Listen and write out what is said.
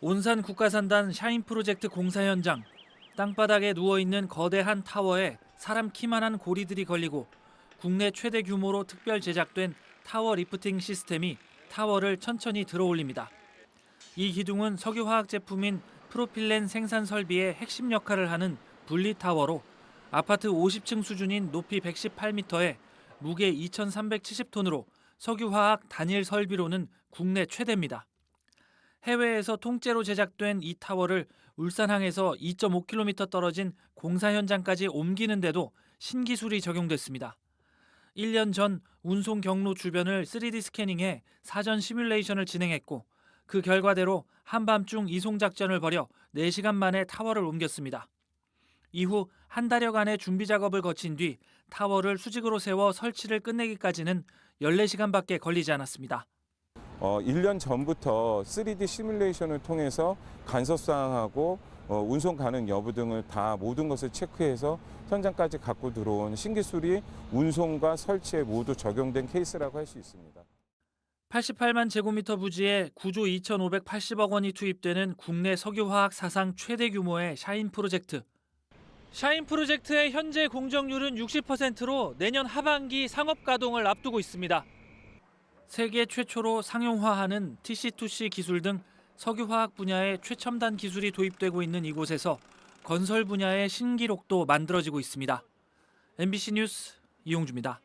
온산 국가산단 샤인 프로젝트 공사 현장. 땅바닥에 누워 있는 거대한 타워에 사람 키만한 고리들이 걸리고 국내 최대 규모로 특별 제작된 타워 리프팅 시스템이 타워를 천천히 들어올립니다. 이 기둥은 석유화학 제품인 프로필렌 생산 설비의 핵심 역할을 하는 분리 타워로 아파트 50층 수준인 높이 118m에 무게 2,370톤으로 석유화학 단일 설비로는 국내 최대입니다. 해외에서 통째로 제작된 이 타워를 울산항에서 2.5km 떨어진 공사 현장까지 옮기는데도 신기술이 적용됐습니다. 1년 전 운송 경로 주변을 3D 스캐닝해 사전 시뮬레이션을 진행했고 그 결과대로 한밤중 이송 작전을 벌여 4시간 만에 타워를 옮겼습니다. 이후 한 달여간의 준비 작업을 거친 뒤 타워를 수직으로 세워 설치를 끝내기까지는 14시간밖에 걸리지 않았습니다. 어, 1년 전부터 3D 시뮬레이션을 통해서 간섭사항하고 어, 운송 가능 여부 등을 다 모든 것을 체크해서 현장까지 갖고 들어온 신기술이 운송과 설치에 모두 적용된 케이스라고 할 수 있습니다. 88만 제곱미터 부지에 구조 2,580억 원이 투입되는 국내 석유화학 사상 최대 규모의 샤인 프로젝트. 샤인 프로젝트의 현재 공정률은 60%로 내년 하반기 상업 가동을 앞두고 있습니다. 세계 최초로 상용화하는 TC2C 기술 등 석유화학 분야의 최첨단 기술이 도입되고 있는 이곳에서 건설 분야의 신기록도 만들어지고 있습니다. MBC 뉴스 이용주입니다.